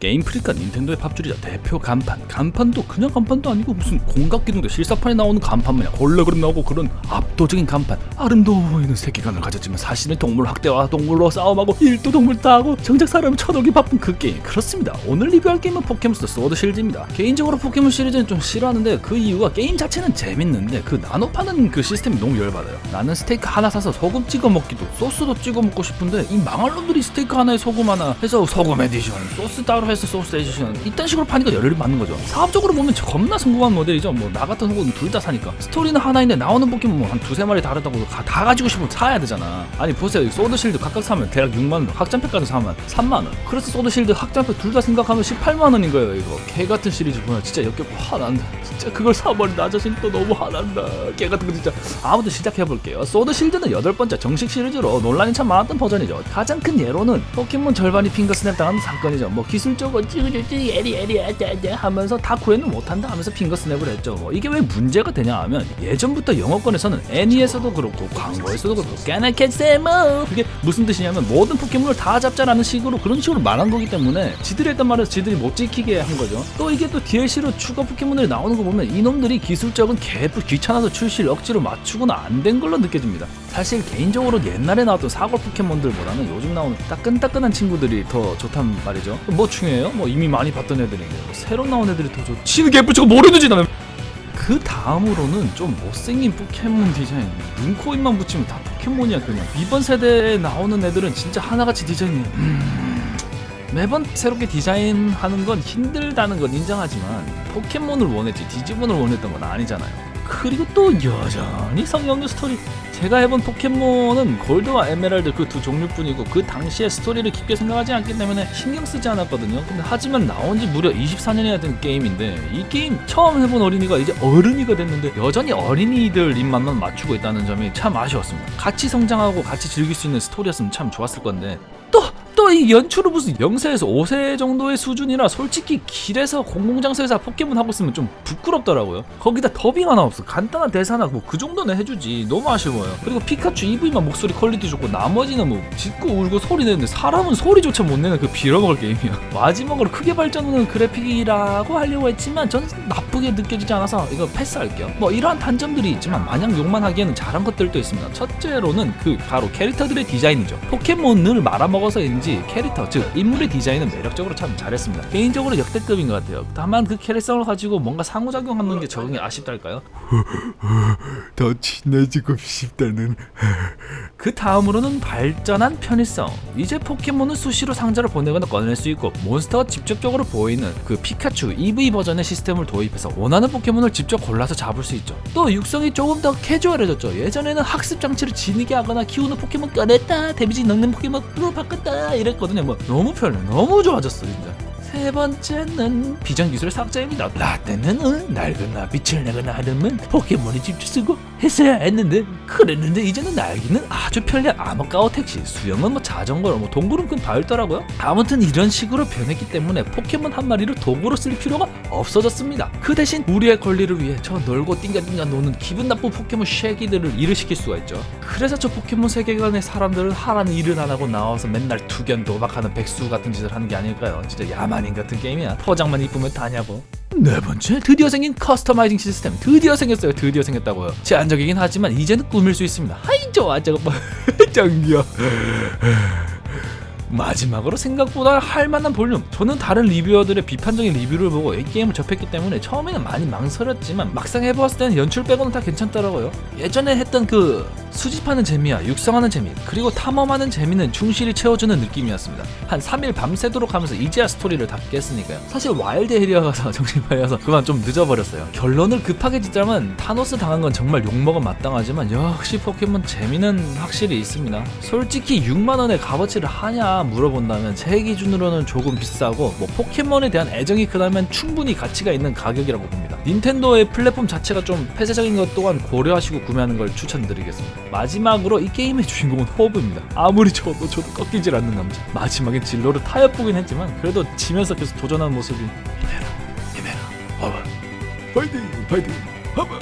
게임 프리카 닌텐도의 밥줄이자 대표 간판. 간판도 그냥 간판도 아니고 무슨 공각기둥도 실사판에 나오는 간판 마냥 홀로그램 나오고 그런 압도적인 간판. 아름다워 보이는 세계관을 가졌지만 사실은 동물 학대와 동물로 싸움하고 일도 동물 따하고 정작 사람 쳐독이 바쁜 그 게임. 그렇습니다. 오늘 리뷰할 게임은 포켓몬스터 소드 실드입니다. 개인적으로 포켓몬 시리즈는 좀 싫어하는데 그 이유가 게임 자체는 재밌는데 그 나눠 파는 그 시스템이 너무 열받아요. 나는 스테이크 하나 사서 소금 찍어 먹기도 소스도 찍어 먹고 싶은데 이 망할 놈들이 스테이크 하나에 소금 하나 해서 소금 에디션 소스 따로 해서 소스 에디션. 이딴 식으로 파니까 열을 받는 거죠. 사업적으로 보면 겁나 성공한 모델이죠. 뭐 나 같은 호구는 둘 다 사니까. 스토리는 하나인데 나오는 포켓몬 뭐한 두세 마리 다르다고 가, 다 가지고 싶으면 사야 되잖아. 아니 보세요. 이 소드 실드 각각 사면 대략 6만원 확장팩까지 사면 3만원. 그래서 소드 실드 확장팩 둘 다 생각하면 18만원인 거예요 이거. 개 같은 시리즈 보면 진짜 역겹고 화난다. 진짜 그걸 사버린 나 자신 또 너무 화난다. 개 같은 거 진짜. 아무튼 시작해볼게요. 소드 실드는 여덟 번째 정식 시리즈로 논란이 참 많았던 버전이죠. 가장 큰 예로는 포켓몬 절반이 핑거 스냅 당하는 사건이죠. 뭐 기술 적으로 찌그찌 에리 에리 아자아자 하면서 다 구현을 못한다 하면서 핑거 스냅을 했죠. 뭐 이게 왜 문제가 되냐 하면 예전부터 영어권에서는 애니에서도 그렇고 광고에서도 그렇고 까나켓세모 그게 무슨 뜻이냐면 모든 포켓몬을 다 잡자라는 식으로 그런 식으로 말한 거기 때문에 지들이 했단 말을 지들이 못 지키게 한 거죠. 또 이게 또 DLC로 추가 포켓몬들이 나오는 거 보면 이놈들이 기술적은 개뿔 귀찮아서 출시를 억지로 맞추거나 안된 걸로 느껴집니다 사실 개인적으로 옛날에 나왔던 사골 포켓몬들보다는 요즘 나오는 따끈따끈한 친구들이 더 좋단 말이죠. 뭐 중요해요? 뭐 이미 많이 봤던 애들인데 뭐 새로 나온 애들이 더 좋지 지는 개뿔 저거 모르는지 나는 그 다음으로는 좀 못생긴 포켓몬 디자인. 눈, 코, 입만 붙이면 다 포켓몬이야 그냥. 이번 세대에 나오는 애들은 진짜 하나같이 디자인이 음... 매번 새롭게 디자인하는 건 힘들다는 건 인정하지만 포켓몬을 원했지 디지몬을 원했던 건 아니잖아요 그리고 또 여전히 없는 스토리 제가 해본 포켓몬은 골드와 에메랄드 그 두 종류뿐이고 그 당시의 스토리를 깊게 생각하지 않기 때문에 신경 쓰지 않았거든요. 근데 하지만 나온 지 무려 24년이나 된 게임인데 이 게임 처음 해본 어린이가 이제 어른이가 됐는데 여전히 어린이들 입맛만 맞추고 있다는 점이 참 아쉬웠습니다. 같이 성장하고 같이 즐길 수 있는 스토리였으면 참 좋았을 건데 또 또이 연출은 무슨 0세에서 5세 정도의 수준이라 솔직히 길에서 공공장소에서 포켓몬 하고 있으면 좀 부끄럽더라고요. 거기다 더빙 하나 없어. 간단한 대사나 뭐 그 정도는 해주지. 너무 아쉬워요. 그리고 피카츄 EV만 목소리 퀄리티 좋고 나머지는 뭐 짖고 울고 소리 내는데 사람은 소리조차 못 내는 그 빌어먹을 게임이야. 마지막으로 크게 발전하는 그래픽이라고 하려고 했지만 전 나쁘게 느껴지지 않아서 이거 패스할게요. 뭐 이러한 단점들이 있지만 마냥 욕만 하기에는 잘한 것들도 있습니다. 첫째로는 그 바로 캐릭터들의 디자인이죠. 포켓몬을 말아먹어서인지 캐릭터 즉 인물의 디자인은 매력적으로 참 잘했습니다. 개인적으로 역대급인 것 같아요. 다만 그 캐릭성을 가지고 뭔가 상호작용하는 게 적응이 아쉽달까요? 더 친해지고 싶다는 그 다음으로는 발전한 편의성. 이제 포켓몬은 수시로 상자를 보내거나 꺼낼 수 있고 몬스터가 직접적으로 보이는 그 피카츄 EV 버전의 시스템을 도입해서 원하는 포켓몬을 직접 골라서 잡을 수 있죠. 또 육성이 조금 더 캐주얼해졌죠. 예전에는 학습 장치를 지니게 하거나 키우는 포켓몬 꺼냈다 데미지 넣는 포켓몬으로 바꿨다 이 랬거든요. 뭐 너무 편해, 너무 좋아졌어 진짜. 세 번째는 비전 기술 삭제입니다. 라떼는 응, 낡은 나 빛을 내거나 하려면 포켓몬이 직접 쓰고 했어야 했는데 그랬는데 이제는 날기는 아주 편리한 아머까워 택시 수영은 뭐 자전거 뭐 동굴은 그다 있더라고요. 아무튼 이런 식으로 변했기 때문에 포켓몬 한 마리를 도구로 쓸 필요가 없어졌습니다. 그 대신 우리의 권리를 위해 저 놀고 띵가띵가 노는 기분 나쁜 포켓몬 쉐기들을 일을 시킬 수가 있죠. 그래서 저 포켓몬 세계관의 사람들은 하라는 일은 안 하고 나와서 맨날 투견 도박하는 백수 같은 짓을 하는 게 아닐까요? 진짜 야만인 같은 게임이야. 포장만 이쁘면 다냐고. 네 번째 드디어 생긴 커스터마이징 시스템. 드디어 생겼어요. 드디어 생겼다고요. 제한적이긴 하지만 이제는 꾸밀 수 있습니다. 하이 좋아 저거 뭐 짱이야 마지막으로 생각보다 할만한 볼륨. 저는 다른 리뷰어들의 비판적인 리뷰를 보고 이 게임을 접했기 때문에 처음에는 많이 망설였지만 막상 해보았을 때는 연출 빼고는 다 괜찮더라고요. 예전에 했던 그 수집하는 재미야 육성하는 재미 그리고 탐험하는 재미는 충실히 채워주는 느낌이었습니다. 한 3일 밤새도록 하면서 이제야 스토리를 다 깼으니까요. 사실 와일드 에리아 가서 정신 팔려서 그만 좀 늦어버렸어요. 결론을 급하게 짓자면 타노스 당한 건 정말 욕먹은 마땅하지만 역시 포켓몬 재미는 확실히 있습니다. 솔직히 6만원의 값어치를 하냐 물어본다면 제 기준으로는 조금 비싸고 뭐 포켓몬에 대한 애정이 크다면 충분히 가치가 있는 가격이라고 봅니다 닌텐도의 플랫폼 자체가 좀 폐쇄적인 것 또한 고려하시고 구매하는 걸 추천드리겠습니다. 마지막으로 이 게임의 주인공은 호브입니다. 아무리 저도 저도 꺾이질 않는 남자. 마지막엔 진로를 타협보긴 했지만 그래도 지면서 계속 도전하는 모습이 이메라 이메라 호브 파이팅 파이팅 하바